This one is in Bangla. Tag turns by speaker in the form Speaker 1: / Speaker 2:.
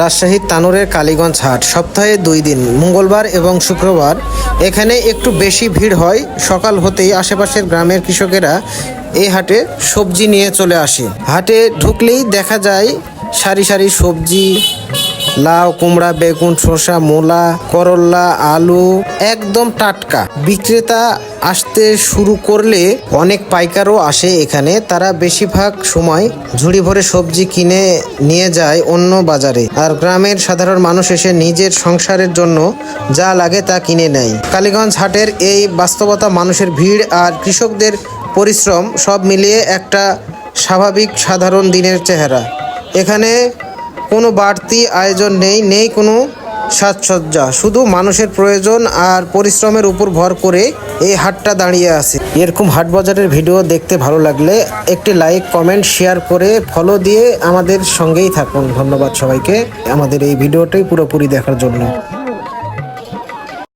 Speaker 1: রাজশাহীর তানুরের কালীগঞ্জ হাট। সপ্তাহে দুই দিন, মঙ্গলবার এবং শুক্রবার। এখানে একটু বেশি ভিড় হয়। সকাল হতেই আশেপাশের গ্রামের কৃষকেরা এই হাটে সবজি নিয়ে চলে আসে। হাটে ঢুকলেই দেখা যায় সারি সারি সবজি লাউ, কুমড়া, বেগুন, শসা, মূলা করল্লা আলু একদম টাটকা। বিক্রেতা আসতে শুরু করলে অনেক পাইকারও আসে এখানে। তারা বেশিরভাগ সময় ঝুড়ি ভরে সবজি কিনে নিয়ে যায় অন্য বাজারে। আর গ্রামের সাধারণ মানুষ এসে নিজের সংসারের জন্য যা লাগে তা কিনে নেয়। কালীগঞ্জ হাটের এই বাস্তবতা, মানুষের ভিড় আর কৃষকদের পরিশ্রম সব মিলিয়ে একটা স্বাভাবিক সাধারণ দিনের চেহারা। এখানে কোনো বাড়তি আয়োজন নেই নেই কোনো সাজসজ্জা। শুধু মানুষের প্রয়োজন আর পরিশ্রমের উপর ভর করে এই হাটটা দাঁড়িয়ে আছে। এরকম হাট বাজারের ভিডিও দেখতে ভালো লাগলে একটি লাইক, কমেন্ট, শেয়ার করে ফলো দিয়ে আমাদের সঙ্গেই থাকুন। ধন্যবাদ সবাইকে। আমাদের এই ভিডিওটাই পুরোপুরি দেখার জন্য।